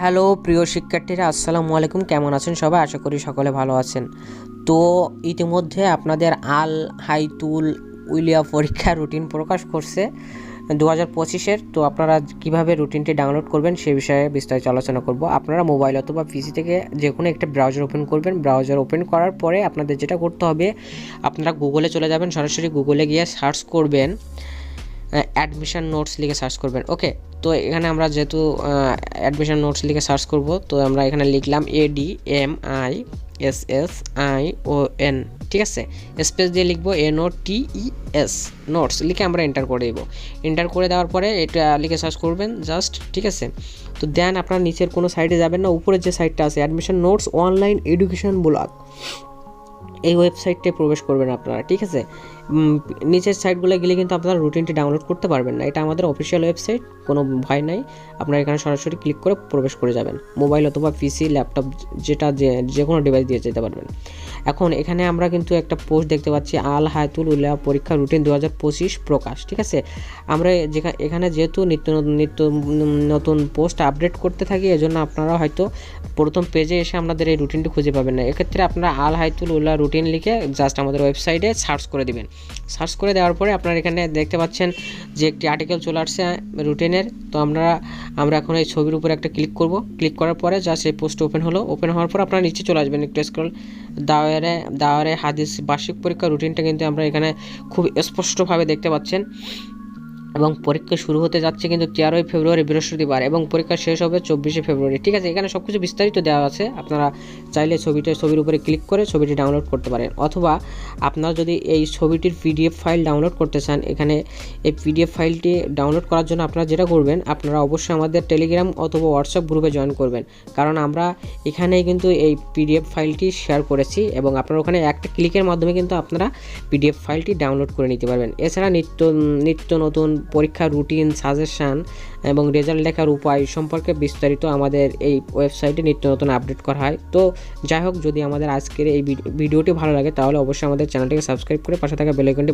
Hello, প্রিয় শিক্ষার্থীরা, আসসালামু আলাইকুম। কেমন আছেন সবাই? আশা করি সকলে ভালো আছেন। তো ইতিমধ্যে আপনাদের আল হাইতুল উইলিয়া পরীক্ষা রুটিন প্রকাশ করছে দু হাজার পঁচিশের। তো আপনারা কীভাবে রুটিনটি ডাউনলোড করবেন সে বিষয়ে বিস্তারিত আলোচনা করব। আপনারা মোবাইল অথবা পিসি থেকে যে কোনো একটা ব্রাউজার ওপেন করবেন। ব্রাউজার ওপেন করার পরে আপনাদের যেটা করতে হবে, আপনারা গুগলে চলে যাবেন, সরাসরি গুগলে গিয়ে সার্চ করবেন। অ্যাডমিশন নোটস লিখে সার্চ করবেন। ওকে তো এখানে আমরা যেহেতু অ্যাডমিশন নোটস লিখে সার্চ করব, তো আমরা এখানে লিখলাম A D M I S S I O N ঠিক আছে? স্পেস দিয়ে লিখব N O T E S notes লিখে আমরা এন্টার করে দেবো। এন্টার করে দেওয়ার পরে এটা লিখে সার্চ করবেন জাস্ট ঠিক আছে? তো দেন আপনার নিচের কোনো সাইডে যাবেন না, উপরের যে সাইটটা আছে admission notes online education blog এই ওয়েবসাইটে প্রবেশ করবেন আপনারা, ঠিক আছে? নিচের সাইটগুলো গেলে কিন্তু আপনারা রুটিনটি ডাউনলোড করতে পারবেন না। এটা আমাদের অফিসিয়াল ওয়েবসাইট কোনো ভয় নাই। আপনারা এখানে সরাসরি ক্লিক করে প্রবেশ করে যাবেন। মোবাইল অথবা পিসি ল্যাপটপ যেটা যে কোনো ডিভাইস দিয়ে যেতে পারবেন। এখন এখানে আমরা কিন্তু একটা পোস্ট দেখতে পাচ্ছি আল হায়াতুল উল্লাহ পরীক্ষা রুটিন দু হাজার পঁচিশ প্রকাশ, ঠিক আছে? আমরা যেখানে এখানে যেহেতু নিত্য নতুন নিত্য নতুন পোস্ট আপডেট করতে থাকি, এজন্য আপনারা হয়তো প্রথম পেজে এসে আপনাদের এই রুটিনটি খুঁজে পাবেন না। এক্ষেত্রে আপনারা আল হাইতুল উল্লাহ রুটিন লিখে জাস্ট আমাদের ওয়েবসাইটে সার্চ করে দিবেন। সার্চ করে দেওয়ার পরে আপনারা এখানে দেখতে পাচ্ছেন যে একটি আর্টিকেল চলে আসছে রুটিনের তো আমরা আমরা এখন এই ছবির উপরে একটা ক্লিক করব। ক্লিক করার পরে যা সেই পোস্ট ওপেন হলো। ওপেন হওয়ার পর আপনারা নিচে চলে আসবেন একটু স্ক্রল দাওয়ারে দাওয়ারে হাদিস বার্ষিক পরীক্ষা রুটিনটা কিন্তু আমরা এখানে খুব স্পষ্টভাবে দেখতে পাচ্ছেন। এবং পরীক্ষা শুরু হতে যাচ্ছে কিন্তু তেরোই ফেব্রুয়ারি বৃহস্পতিবার এবং পরীক্ষা শেষ হবে চব্বিশে ফেব্রুয়ারি। ঠিক আছে, এখানে সব কিছু বিস্তারিত দেওয়া আছে। আপনারা চাইলে ছবিটা, ছবির উপরে ক্লিক করে ছবিটি ডাউনলোড করতে পারেন। অথবা আপনারা যদি এই ছবিটির পিডিএফ ফাইল ডাউনলোড করতে চান, এখানে এই পিডিএফ ফাইলটি ডাউনলোড করার জন্য আপনারা যেটা করবেন, আপনারা অবশ্যই আমাদের টেলিগ্রাম অথবা হোয়াটসঅ্যাপ গ্রুপে জয়েন করবেন। কারণ আমরা এখানেই কিন্তু এই পিডিএফ ফাইলটি শেয়ার করেছি এবং আপনারা ওখানে একটা ক্লিকের মাধ্যমে কিন্তু আপনারা পিডিএফ ফাইলটি ডাউনলোড করে নিতে পারবেন। এছাড়া নিত্য নিত্য নতুন পরীক্ষা রুটিন সাজেশান এবং রেজাল্ট লেখার উপায় সম্পর্কে বিস্তারিত আমাদের এই ওয়েবসাইটে নিত্য নতুন আপডেট করা হয়। তো যাই হোক, যদি আমাদের আজকের এই ভিডিওটি ভালো লাগে, তাহলে অবশ্যই আমাদের চ্যানেলটিকে সাবস্ক্রাইব করে পাশে থাকা বেলাইকনটি